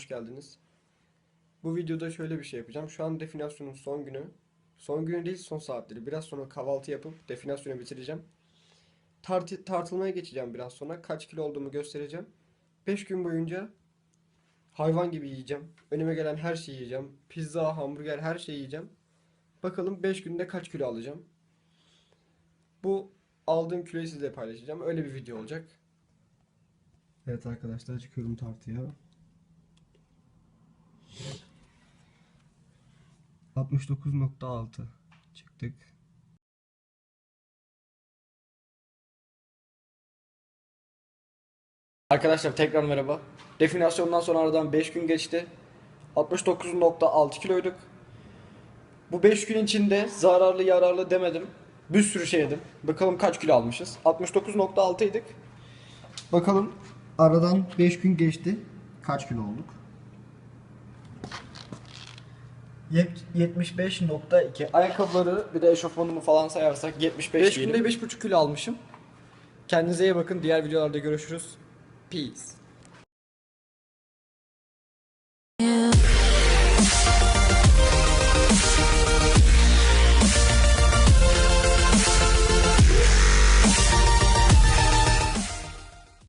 hoş geldiniz. Bu videoda şöyle bir şey yapacağım. Şu an definasyonun son günü. Son günü değil son saatleri. Biraz sonra kahvaltı yapıp definasyonu bitireceğim. Tartı, tartılmaya geçeceğim biraz sonra. Kaç kilo olduğumu göstereceğim. 5 gün boyunca hayvan gibi yiyeceğim. Önüme gelen her şeyi yiyeceğim. Pizza, hamburger her şeyi yiyeceğim. Bakalım 5 günde kaç kilo alacağım. Bu aldığım kiloyu sizle paylaşacağım. Öyle bir video olacak. Evet arkadaşlar çıkıyorum tartıya. 69.6 çıktık. Arkadaşlar tekrar merhaba. Definasyondan sonra aradan 5 gün geçti. 69.6 kiloyduk. Bu 5 gün içinde zararlı yararlı demedim. Bir sürü şey yedim. Bakalım kaç kilo almışız. 69.6 idik. Bakalım aradan 5 gün geçti. Kaç kilo olduk? 75.2 Ayakkabıları bir de eşofmanımı falan sayarsak 75 Beş günde 5.5 kilo almışım. Kendinize iyi bakın. Diğer videolarda görüşürüz. Peace.